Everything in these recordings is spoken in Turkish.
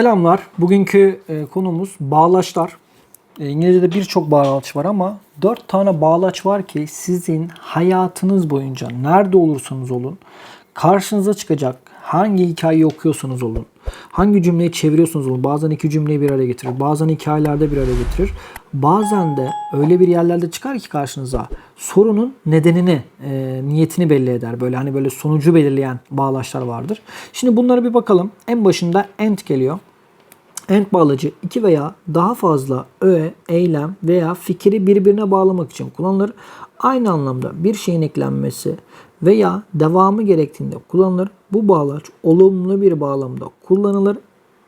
Selamlar. Bugünkü e, konumuz bağlaçlar. E, İngilizce'de birçok bağlaç var ama 4 tane bağlaç var ki sizin hayatınız boyunca nerede olursanız olun karşınıza çıkacak hangi hikayeyi okuyorsanız olun, hangi cümleyi çeviriyorsanız olun. Bazen iki cümleyi bir araya getirir, bazen hikayelerde bir araya getirir. Bazen de öyle bir yerlerde çıkar ki karşınıza sorunun nedenini, e, niyetini belli eder. Böyle hani böyle sonucu belirleyen bağlaçlar vardır. Şimdi bunlara bir bakalım. En başında and geliyor. End bağlacı iki veya daha fazla öğe, eylem veya fikri birbirine bağlamak için kullanılır. Aynı anlamda bir şeyin eklenmesi veya devamı gerektiğinde kullanılır. Bu bağlaç olumlu bir bağlamda kullanılır.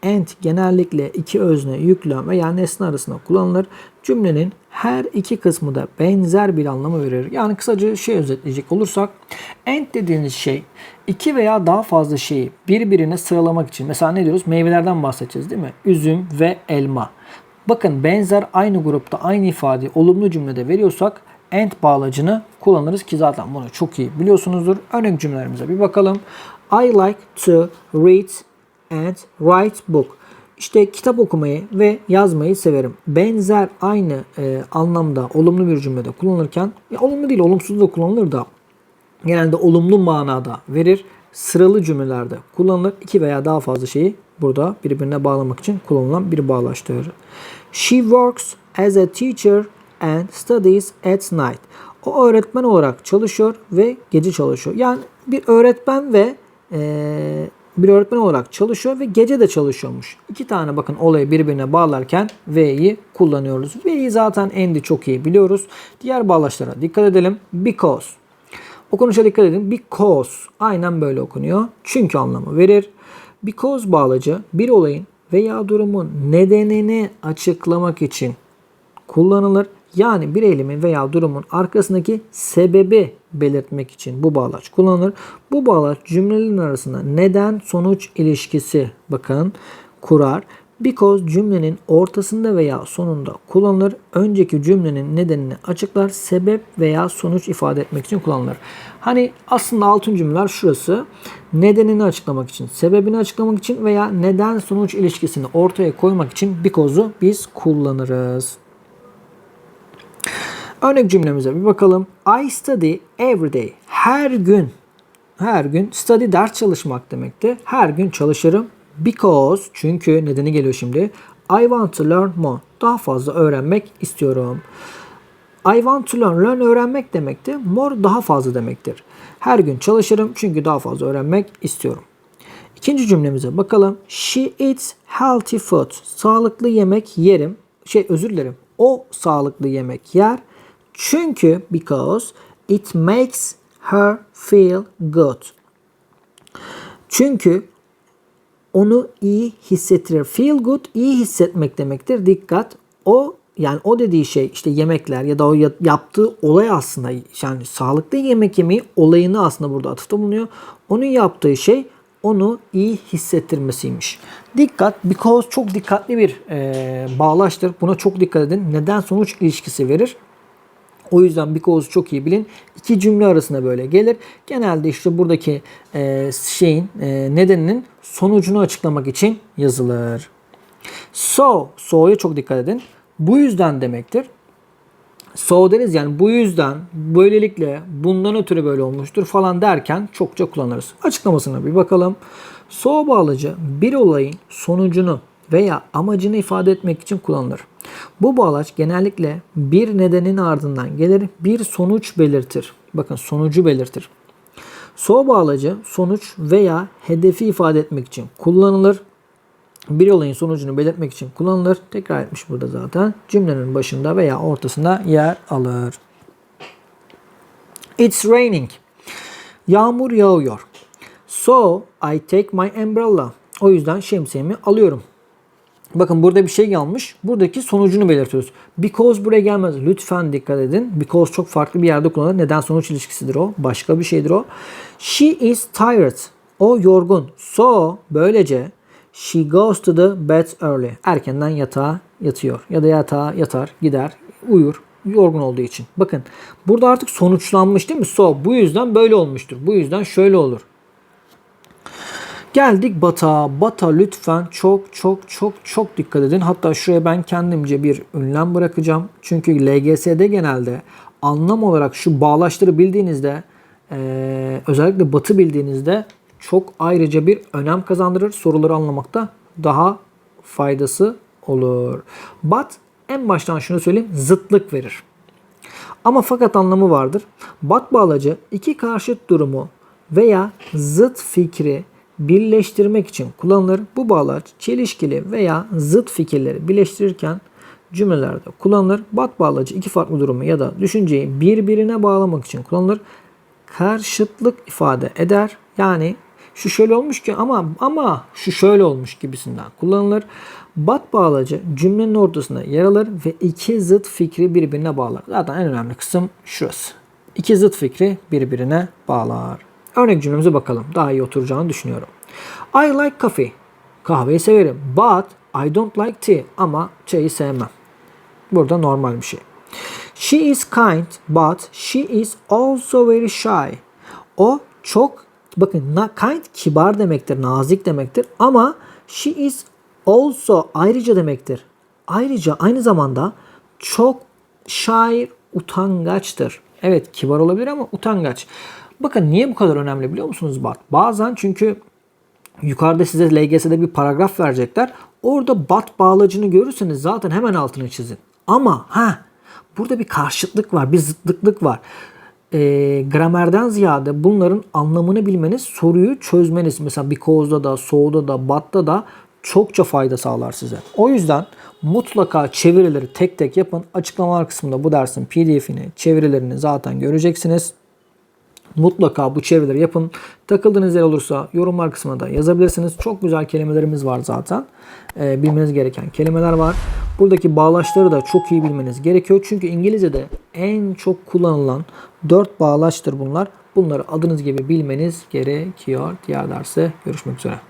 And genellikle iki özne, yüklem veya nesne arasında kullanılır. Cümlenin her iki kısmı da benzer bir anlamı verir. Yani kısaca şey özetleyecek olursak and dediğiniz şey iki veya daha fazla şeyi birbirine sıralamak için mesela ne diyoruz? Meyvelerden bahsedeceğiz değil mi? Üzüm ve elma. Bakın benzer aynı grupta aynı ifadeyi olumlu cümlede veriyorsak and bağlacını kullanırız ki zaten bunu çok iyi biliyorsunuzdur. Örnek cümlelerimize bir bakalım. I like to read and write book. İşte kitap okumayı ve yazmayı severim. Benzer aynı e, anlamda olumlu bir cümlede kullanırken ya olumlu değil olumsuz da kullanılır da genelde olumlu manada verir. Sıralı cümlelerde kullanılır. İki veya daha fazla şeyi burada birbirine bağlamak için kullanılan bir bağlaçtır. She works as a teacher and studies at night. O öğretmen olarak çalışıyor ve gece çalışıyor. Yani bir öğretmen ve eee bir öğretmen olarak çalışıyor ve gece de çalışıyormuş. İki tane bakın olayı birbirine bağlarken V'yi kullanıyoruz. V'yi zaten endi çok iyi biliyoruz. Diğer bağlaçlara dikkat edelim. Because. Okunuşa dikkat edin. Because aynen böyle okunuyor. Çünkü anlamı verir. Because bağlacı bir olayın veya durumun nedenini açıklamak için kullanılır. Yani bir eylemin veya durumun arkasındaki sebebi belirtmek için bu bağlaç kullanılır. Bu bağlaç cümlelerin arasında neden sonuç ilişkisi bakın kurar. Because cümlenin ortasında veya sonunda kullanılır. Önceki cümlenin nedenini açıklar. Sebep veya sonuç ifade etmek için kullanılır. Hani aslında altın cümleler şurası. Nedenini açıklamak için, sebebini açıklamak için veya neden sonuç ilişkisini ortaya koymak için because'u biz kullanırız. Örnek cümlemize bir bakalım. I study every day. Her gün. Her gün study ders çalışmak demekti. Her gün çalışırım. Because çünkü nedeni geliyor şimdi. I want to learn more. Daha fazla öğrenmek istiyorum. I want to learn. Learn öğrenmek demekti. More daha fazla demektir. Her gün çalışırım çünkü daha fazla öğrenmek istiyorum. İkinci cümlemize bakalım. She eats healthy food. Sağlıklı yemek yerim. Şey özür dilerim. O sağlıklı yemek yer. Çünkü because it makes her feel good. Çünkü onu iyi hissettirir. Feel good iyi hissetmek demektir. Dikkat. O yani o dediği şey işte yemekler ya da o yaptığı olay aslında yani sağlıklı yemek yemeyi olayını aslında burada atıfta bulunuyor. Onun yaptığı şey onu iyi hissettirmesiymiş. Dikkat, because çok dikkatli bir e, bağlaçtır. Buna çok dikkat edin. Neden sonuç ilişkisi verir. O yüzden because çok iyi bilin. İki cümle arasında böyle gelir. Genelde işte buradaki e, şeyin e, nedeninin sonucunu açıklamak için yazılır. So, so'ya çok dikkat edin. Bu yüzden demektir. So deriz yani bu yüzden böylelikle bundan ötürü böyle olmuştur falan derken çokça kullanırız. Açıklamasına bir bakalım. So bağlacı bir olayın sonucunu veya amacını ifade etmek için kullanılır. Bu bağlaç genellikle bir nedenin ardından gelir, bir sonuç belirtir. Bakın sonucu belirtir. So bağlacı sonuç veya hedefi ifade etmek için kullanılır. Bir olayın sonucunu belirtmek için kullanılır. Tekrar etmiş burada zaten. Cümlenin başında veya ortasında yer alır. It's raining. Yağmur yağıyor. So I take my umbrella. O yüzden şemsiyemi alıyorum. Bakın burada bir şey yanlış. Buradaki sonucunu belirtiyoruz. Because buraya gelmez. Lütfen dikkat edin. Because çok farklı bir yerde kullanılır. Neden sonuç ilişkisidir o. Başka bir şeydir o. She is tired. O yorgun. So böylece she goes to the bed early. Erkenden yatağa yatıyor. Ya da yatağa yatar, gider, uyur. Yorgun olduğu için. Bakın burada artık sonuçlanmış değil mi? So bu yüzden böyle olmuştur. Bu yüzden şöyle olur. Geldik bata. Bata lütfen çok çok çok çok dikkat edin. Hatta şuraya ben kendimce bir ünlem bırakacağım. Çünkü LGS'de genelde anlam olarak şu bağlaçları bildiğinizde eee, özellikle batı bildiğinizde çok ayrıca bir önem kazandırır. Soruları anlamakta daha faydası olur. But en baştan şunu söyleyeyim zıtlık verir. Ama fakat anlamı vardır. Bat bağlacı iki karşıt durumu veya zıt fikri birleştirmek için kullanılır. Bu bağlaç çelişkili veya zıt fikirleri birleştirirken cümlelerde kullanılır. Bat bağlacı iki farklı durumu ya da düşünceyi birbirine bağlamak için kullanılır. Karşıtlık ifade eder. Yani şu şöyle olmuş ki ama ama şu şöyle olmuş gibisinden kullanılır. Bat bağlacı cümlenin ortasında yer alır ve iki zıt fikri birbirine bağlar. Zaten en önemli kısım şurası. İki zıt fikri birbirine bağlar. Örnek cümlemize bakalım. Daha iyi oturacağını düşünüyorum. I like coffee. Kahveyi severim. But I don't like tea. Ama çayı sevmem. Burada normal bir şey. She is kind but she is also very shy. O çok bakın kind kibar demektir, nazik demektir ama she is also ayrıca demektir. Ayrıca aynı zamanda çok şair, utangaçtır. Evet kibar olabilir ama utangaç. Bakın niye bu kadar önemli biliyor musunuz Bat? Bazen çünkü yukarıda size LGS'de bir paragraf verecekler. Orada bat bağlacını görürseniz zaten hemen altını çizin. Ama ha burada bir karşıtlık var, bir zıtlıklık var. E, gramerden ziyade bunların anlamını bilmeniz, soruyu çözmeniz. Mesela because'da da, so'da da, but'ta da çokça fayda sağlar size. O yüzden mutlaka çevirileri tek tek yapın. Açıklamalar kısmında bu dersin pdf'ini, çevirilerini zaten göreceksiniz. Mutlaka bu çevirileri yapın. Takıldığınız yer olursa yorumlar kısmına da yazabilirsiniz. Çok güzel kelimelerimiz var zaten. Ee, bilmeniz gereken kelimeler var. Buradaki bağlaçları da çok iyi bilmeniz gerekiyor. Çünkü İngilizce'de en çok kullanılan 4 bağlaçtır bunlar. Bunları adınız gibi bilmeniz gerekiyor. Diğer derste görüşmek üzere.